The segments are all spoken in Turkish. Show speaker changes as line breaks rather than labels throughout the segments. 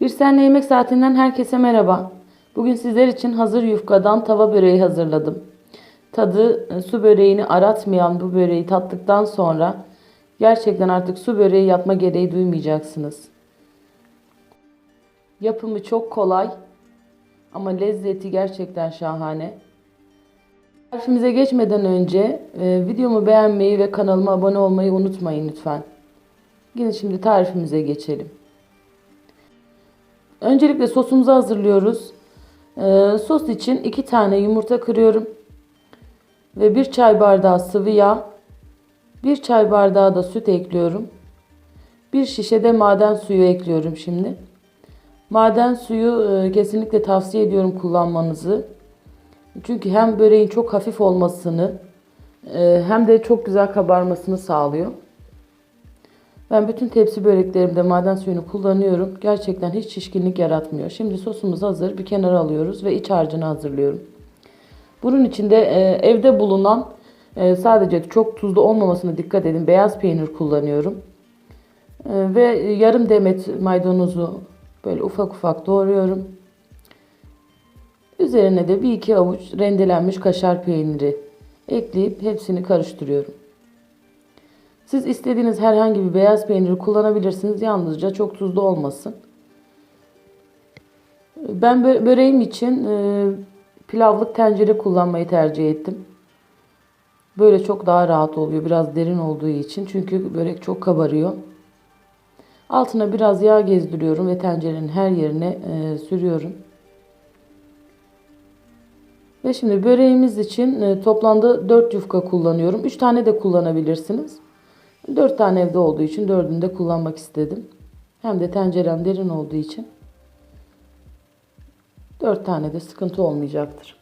Bir Senle Yemek Saatinden herkese merhaba. Bugün sizler için hazır yufkadan tava böreği hazırladım. Tadı e, su böreğini aratmayan bu böreği tattıktan sonra gerçekten artık su böreği yapma gereği duymayacaksınız. Yapımı çok kolay ama lezzeti gerçekten şahane. Tarifimize geçmeden önce e, videomu beğenmeyi ve kanalıma abone olmayı unutmayın lütfen. Gelin şimdi tarifimize geçelim. Öncelikle sosumuzu hazırlıyoruz. Ee, sos için 2 tane yumurta kırıyorum. Ve 1 çay bardağı sıvı yağ. 1 çay bardağı da süt ekliyorum. 1 şişe de maden suyu ekliyorum şimdi. Maden suyu e, kesinlikle tavsiye ediyorum kullanmanızı. Çünkü hem böreğin çok hafif olmasını e, hem de çok güzel kabarmasını sağlıyor. Ben bütün tepsi böreklerimde maden suyunu kullanıyorum. Gerçekten hiç şişkinlik yaratmıyor. Şimdi sosumuz hazır. Bir kenara alıyoruz ve iç harcını hazırlıyorum. Bunun içinde e, evde bulunan e, sadece çok tuzlu olmamasına dikkat edin. Beyaz peynir kullanıyorum. E, ve yarım demet maydanozu böyle ufak ufak doğruyorum. Üzerine de bir iki avuç rendelenmiş kaşar peyniri ekleyip hepsini karıştırıyorum. Siz istediğiniz herhangi bir beyaz peyniri kullanabilirsiniz. Yalnızca çok tuzlu olmasın. Ben bö- böreğim için e, pilavlık tencere kullanmayı tercih ettim. Böyle çok daha rahat oluyor. Biraz derin olduğu için. Çünkü börek çok kabarıyor. Altına biraz yağ gezdiriyorum ve tencerenin her yerine e, sürüyorum. Ve şimdi böreğimiz için e, toplamda 4 yufka kullanıyorum. 3 tane de kullanabilirsiniz. 4 tane evde olduğu için 4'ünü de kullanmak istedim. Hem de tencerem derin olduğu için 4 tane de sıkıntı olmayacaktır.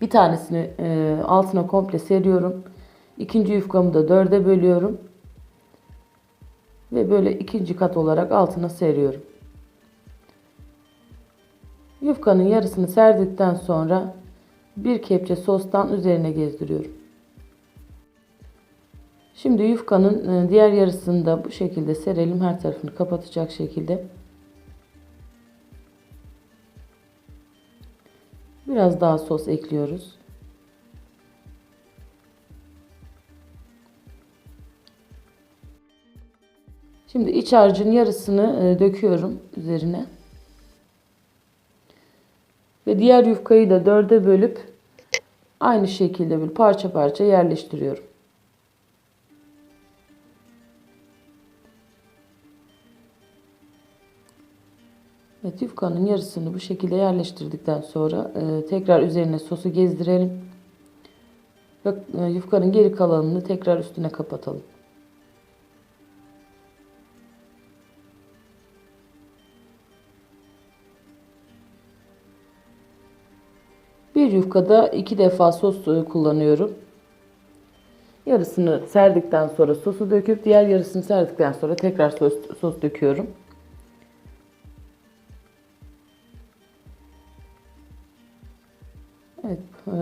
Bir tanesini e, altına komple seriyorum. İkinci yufkamı da 4'e bölüyorum. Ve böyle ikinci kat olarak altına seriyorum. Yufkanın yarısını serdikten sonra bir kepçe sostan üzerine gezdiriyorum. Şimdi yufkanın e, diğer yarısını da bu şekilde serelim. Her tarafını kapatacak şekilde. Biraz daha sos ekliyoruz. Şimdi iç harcın yarısını e, döküyorum üzerine. Ve diğer yufkayı da dörde bölüp aynı şekilde bir parça parça yerleştiriyorum. Evet yufkanın yarısını bu şekilde yerleştirdikten sonra e, tekrar üzerine sosu gezdirelim. Ve e, yufkanın geri kalanını tekrar üstüne kapatalım. Bir yufkada iki defa sos e, kullanıyorum. Yarısını serdikten sonra sosu döküp diğer yarısını serdikten sonra tekrar sos, sos döküyorum. Evet. E,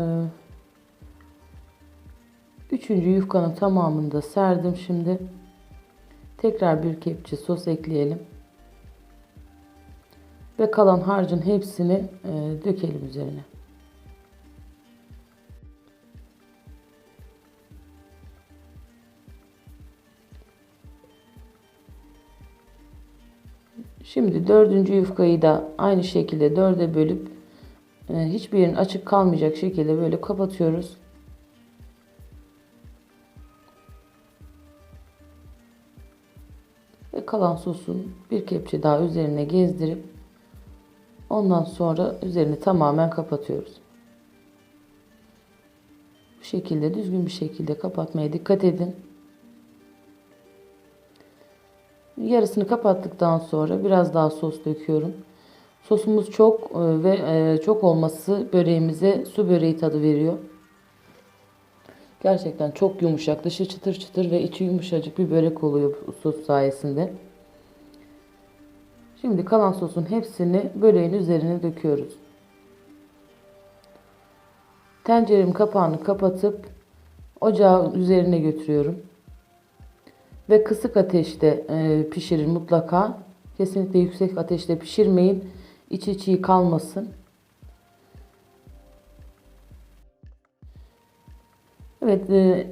üçüncü yufkanın tamamını da serdim şimdi. Tekrar bir kepçe sos ekleyelim. Ve kalan harcın hepsini e, dökelim üzerine. Şimdi dördüncü yufkayı da aynı şekilde dörde bölüp hiçbir yerin açık kalmayacak şekilde böyle kapatıyoruz. Ve kalan sosun bir kepçe daha üzerine gezdirip ondan sonra üzerini tamamen kapatıyoruz. Bu şekilde düzgün bir şekilde kapatmaya dikkat edin. Yarısını kapattıktan sonra biraz daha sos döküyorum. Sosumuz çok e, ve e, çok olması böreğimize su böreği tadı veriyor. Gerçekten çok yumuşak, dışı çıtır çıtır ve içi yumuşacık bir börek oluyor bu sos sayesinde. Şimdi kalan sosun hepsini böreğin üzerine döküyoruz. Tenceremin kapağını kapatıp ocağın üzerine götürüyorum. Ve kısık ateşte e, pişirin mutlaka. Kesinlikle yüksek ateşte pişirmeyin. İçi kalmasın. Evet, e,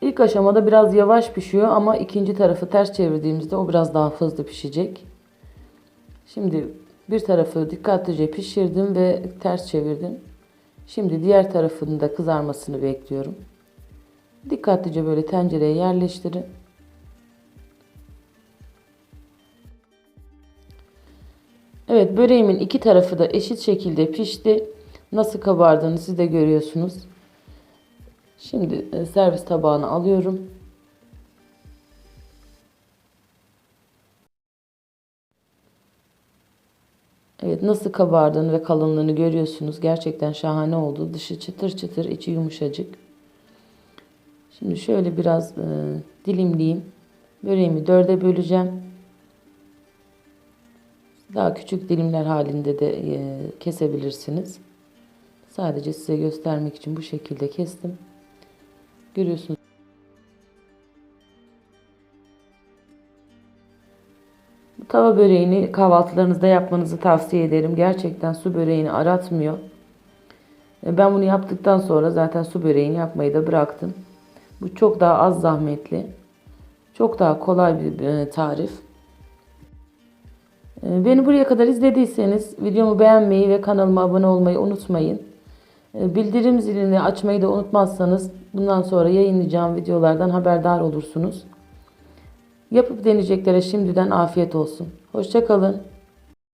ilk aşamada biraz yavaş pişiyor ama ikinci tarafı ters çevirdiğimizde o biraz daha hızlı pişecek. Şimdi bir tarafı dikkatlice pişirdim ve ters çevirdim. Şimdi diğer tarafının da kızarmasını bekliyorum. Dikkatlice böyle tencereye yerleştirin. Evet böreğimin iki tarafı da eşit şekilde pişti. Nasıl kabardığını siz de görüyorsunuz. Şimdi e, servis tabağına alıyorum. Evet nasıl kabardığını ve kalınlığını görüyorsunuz. Gerçekten şahane oldu. Dışı çıtır çıtır, içi yumuşacık. Şimdi şöyle biraz e, dilimleyeyim. Böreğimi dörde böleceğim. Daha küçük dilimler halinde de e, kesebilirsiniz. Sadece size göstermek için bu şekilde kestim. Görüyorsunuz. Bu tava böreğini kahvaltılarınızda yapmanızı tavsiye ederim. Gerçekten su böreğini aratmıyor. E, Ben bunu yaptıktan sonra zaten su böreğini yapmayı da bıraktım. Bu çok daha az zahmetli. Çok daha kolay bir e, tarif. E, Beni buraya kadar izlediyseniz videomu beğenmeyi ve kanalıma abone olmayı unutmayın. E, Bildirim zilini açmayı da unutmazsanız bundan sonra yayınlayacağım videolardan haberdar olursunuz. Yapıp deneyeceklere şimdiden afiyet olsun. Hoşçakalın.